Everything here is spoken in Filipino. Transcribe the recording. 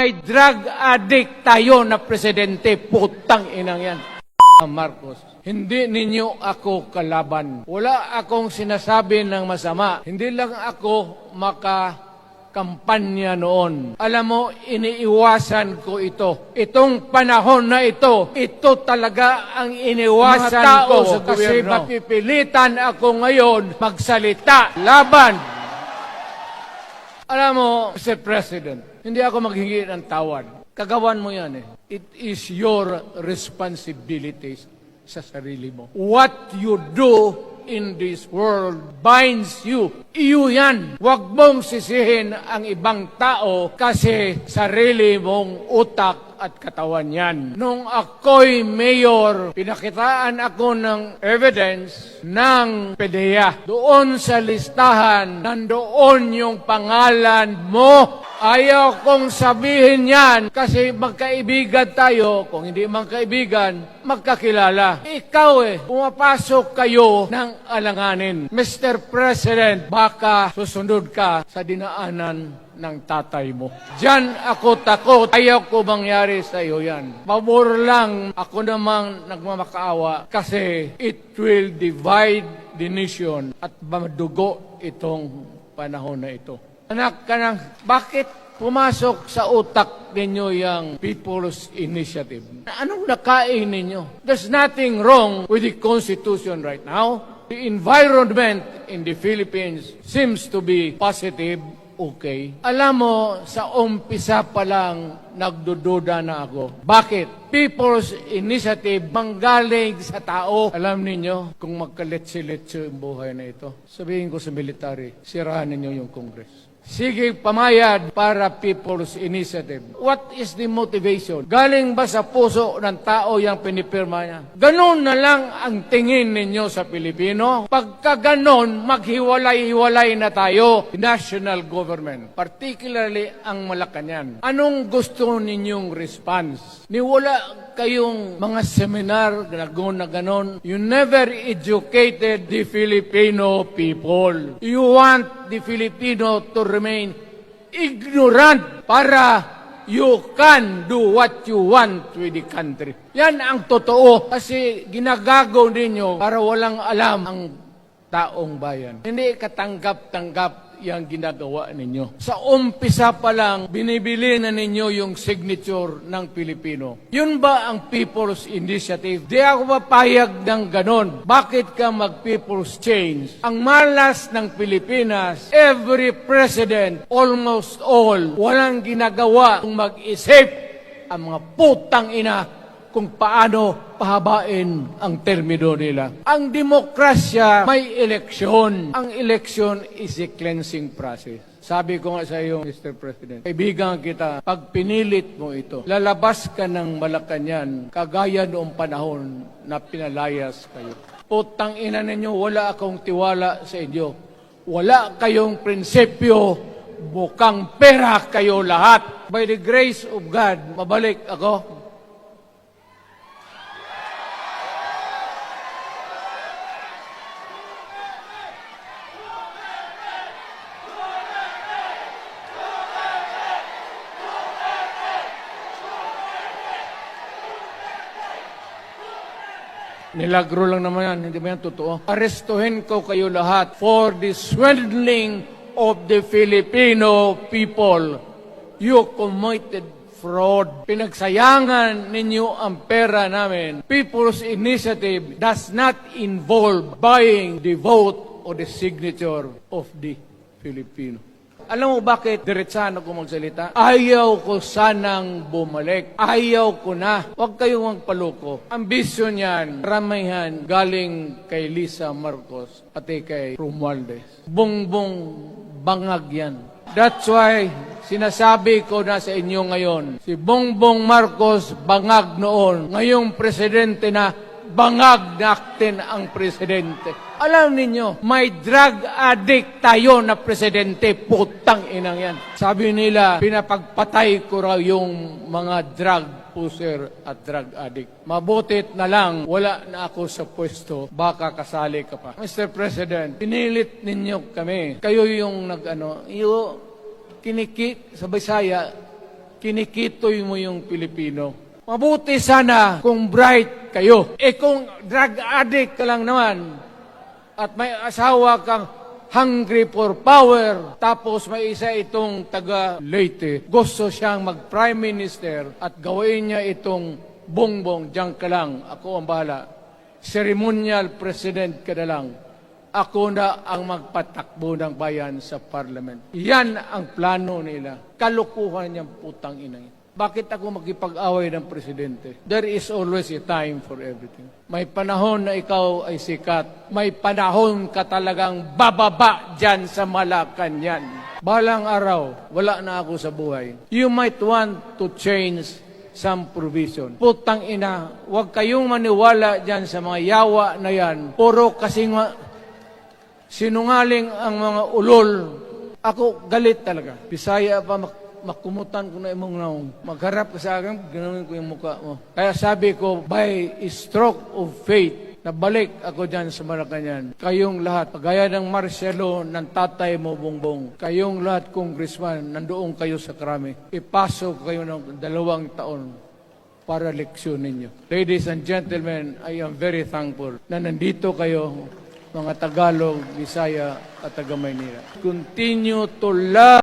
May drug addict tayo na presidente, putang inang yan. Marcos, hindi ninyo ako kalaban. Wala akong sinasabi ng masama. Hindi lang ako makakampanya noon. Alam mo, iniiwasan ko ito. Itong panahon na ito, ito talaga ang iniwasan Mga tao ko. sa kasi gobyerno. mapipilitan ako ngayon magsalita laban alam mo, Mr. President, hindi ako maghingi ng tawad. Kagawan mo yan eh. It is your responsibility sa sarili mo. What you do in this world binds you. Iyo yan. Huwag mong sisihin ang ibang tao kasi sarili mong utak at katawan yan. Nung ako'y mayor, pinakitaan ako ng evidence ng PDEA. Doon sa listahan, nandoon yung pangalan mo. Ayaw kong sabihin yan kasi magkaibigan tayo. Kung hindi magkaibigan, magkakilala. Ikaw eh, pumapasok kayo ng alanganin. Mr. President, baka susunod ka sa dinaanan ng tatay mo. Diyan ako takot. Ayaw ko mangyari sa iyo yan. Pabor lang ako namang nagmamakaawa kasi it will divide the nation at madugo itong panahon na ito. Anak ka ng, bakit pumasok sa utak ninyo yung People's Initiative? Anong nakain ninyo? There's nothing wrong with the Constitution right now. The environment in the Philippines seems to be positive, okay. Alam mo, sa umpisa pa lang, nagdududa na ako. Bakit? People's Initiative manggaling sa tao. Alam ninyo, kung magkaletse-letse yung buhay na ito, sabihin ko sa military, sirahan ninyo yung Congress. Sige, pamayad para People's Initiative. What is the motivation? Galing ba sa puso ng tao yung pinipirma niya? Ganon na lang ang tingin ninyo sa Pilipino. Pagka ganon, maghiwalay-hiwalay na tayo. National government, particularly ang Malacanang. Anong gusto ninyong response? Niwala kayong mga seminar na gano'n na ganon. You never educated the Filipino people. You want the Filipino to remain ignorant para you can do what you want with the country. Yan ang totoo kasi ginagago ninyo para walang alam ang taong bayan. Hindi katanggap-tanggap yung ginagawa ninyo. Sa umpisa pa lang, binibili na ninyo yung signature ng Pilipino. Yun ba ang People's Initiative? Di ako papayag ng ganon. Bakit ka mag-People's Change? Ang malas ng Pilipinas, every president, almost all, walang ginagawa kung mag-isip ang mga putang ina kung paano pahabain ang termino nila. Ang demokrasya may eleksyon. Ang eleksyon is a cleansing process. Sabi ko nga sa iyo, Mr. President, kaibigan kita, pag pinilit mo ito, lalabas ka ng Malacanang kagaya noong panahon na pinalayas kayo. Putang ina ninyo, wala akong tiwala sa inyo. Wala kayong prinsipyo, bukang pera kayo lahat. By the grace of God, mabalik ako Nilagro lang naman yan, hindi ba yan totoo? Arestuhin ko kayo lahat for the swindling of the Filipino people. You committed fraud. Pinagsayangan ninyo ang pera namin. People's Initiative does not involve buying the vote or the signature of the Filipino. Alam mo bakit diretsahan ako magsalita? Ayaw ko sanang bumalik. Ayaw ko na. Huwag kayong magpaloko. Ambisyon yan, ramihan, galing kay Lisa Marcos at kay Romualdez. Bongbong bangag yan. That's why sinasabi ko na sa inyo ngayon, si Bongbong Marcos bangag noon, ngayong presidente na bangag natin ang presidente. Alam ninyo, may drug addict tayo na presidente, putang inang yan. Sabi nila, pinapagpatay ko raw yung mga drug user at drug addict. Mabutit na lang, wala na ako sa pwesto, baka kasali ka pa. Mr. President, pinilit ninyo kami. Kayo yung nag-ano, iyo, kiniki sa Bisaya, kinikitoy mo yung Pilipino. Mabuti sana kung bright kayo. Eh kung drug addict ka lang naman at may asawa kang hungry for power, tapos may isa itong taga Leyte, gusto siyang mag-prime minister at gawin niya itong bongbong, diyan ka lang, ako ang bahala. Ceremonial president ka na lang. Ako na ang magpatakbo ng bayan sa parliament. Yan ang plano nila. Kalukuhan niyang putang inang. Bakit ako makipag-away ng presidente? There is always a time for everything. May panahon na ikaw ay sikat. May panahon ka talagang bababa dyan sa Malacanang. Balang araw, wala na ako sa buhay. You might want to change some provision. Putang ina, huwag kayong maniwala dyan sa mga yawa na yan. Puro kasing sinungaling ang mga ulol. Ako galit talaga. Bisaya pa makumutan ko na imong naong. Magharap ka sa akin, ganoon ko yung mukha mo. Kaya sabi ko, by stroke of faith, nabalik ako dyan sa Malacanang. Kayong lahat, gaya ng Marcelo, ng tatay mo, Bongbong. Kayong lahat, congressman, nandoon kayo sa krami. Ipasok kayo ng dalawang taon para leksyon ninyo. Ladies and gentlemen, I am very thankful na nandito kayo, mga Tagalog, Bisaya at taga Maynila. Continue to love